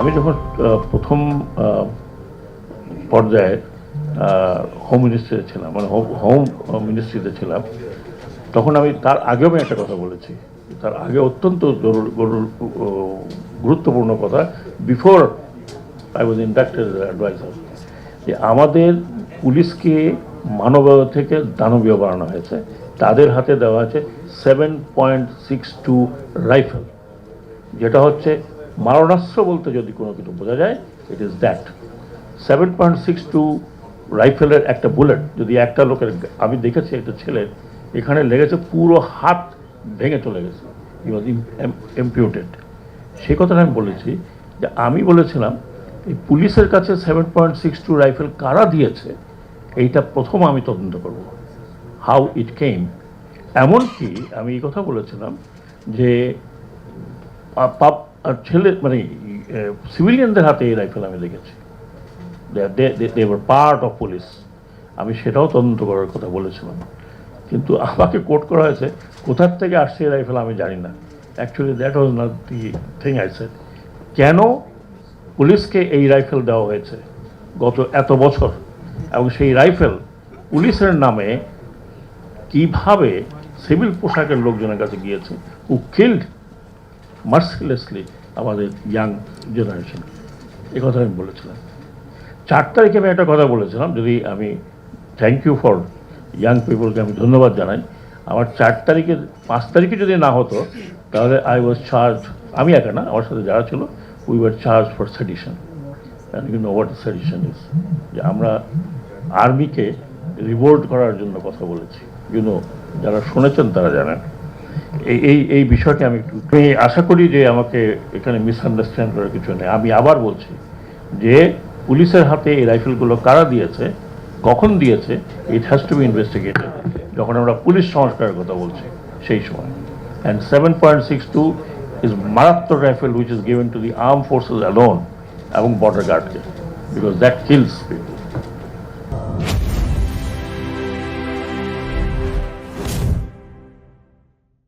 আমি যখন প্রথম পর্যায়ে হোম মিনিস্ট্রিতে ছিলাম মানে হোম মিনিস্ট্রিতে ছিলাম, তখন আমি তার আগেও আমি একটা কথা বলেছি। তার আগে অত্যন্ত গুরুত্বপূর্ণ কথা before I was inducted adviser যে আমাদের পুলিশকে মানবীয় থেকে দানবীয় বানানো হয়েছে। তাদের হাতে দেওয়া আছে seven point six two rifle যেটা হচ্ছে মারণাস্ত্র বলতে যদি কোনো কিছু বোঝা যায় it is that seven point six two রাইফেলের একটা বুলেট যদি একটা লোকের, আমি দেখেছি একটা ছেলের, এখানে লেগেছে পুরো হাত ভেঙে চলে গেছে। ই ওয়াজ এমপিউটেড সেই কথাটা আমি বলেছি যে আমি বলেছিলাম, এই পুলিশের কাছে seven point six two rifle কারা দিয়েছে, এইটা প্রথম আমি তদন্ত করব। হাউ ইট কেম এমনকি আমি এই কথা বলেছিলাম যে আর ছেলে মানে সিভিলিয়ানদের হাতে এই রাইফেল আমি দেখেছি। দে পার্ট অফ পুলিশ আমি সেটাও তদন্ত করার কথা বলেছিলাম। কিন্তু আমাকে কোর্ট করা হয়েছে, কোথার থেকে আসছে এই রাইফেল আমি জানি না। Actually that was not the thing I কেন পুলিশকে এই রাইফেল দেওয়া হয়েছে গত এত বছর? এবং সেই রাইফেল পুলিশের নামে কীভাবে সিভিল পোশাকের লোকজনের কাছে গিয়েছে? হু কিল্ড মার্সিলেসলি আমাদের ইয়াং জেনারেশন এ কথা আমি বলেছিলাম। চার তারিখে আমি একটা কথা বলেছিলাম, যদি আমি থ্যাংক ইউ ফর ইয়াং পিপলকে আমি ধন্যবাদ জানাই। আমার চার তারিখে, পাঁচ তারিখে যদি না হতো, তাহলে আই ওয়াজ চার্জ আমি একা না, আমার সাথে যারা ছিল we were charge for sedition you know what sedition is যে আমরা আর্মিকে রিভোল্ট করার জন্য কথা বলেছি। ইউনো যারা শুনেছেন তারা জানেন। এই এই বিষয়টি আমি একটু আমি আশা করি যে আমাকে এখানে মিসআন্ডারস্ট্যান্ড করার কিছু নেই। আমি আবার বলছি যে পুলিশের হাতে এই রাইফেলগুলো কারা দিয়েছে, কখন দিয়েছে it has to be investigated যখন আমরা পুলিশ সংস্কারের কথা বলছি, সেই সময়। And seven point six two is মারাত্মক rifle which is given to the arm forces alone এবং বর্ডার গার্ডকে বিকজ দ্যাট কিলস পিপল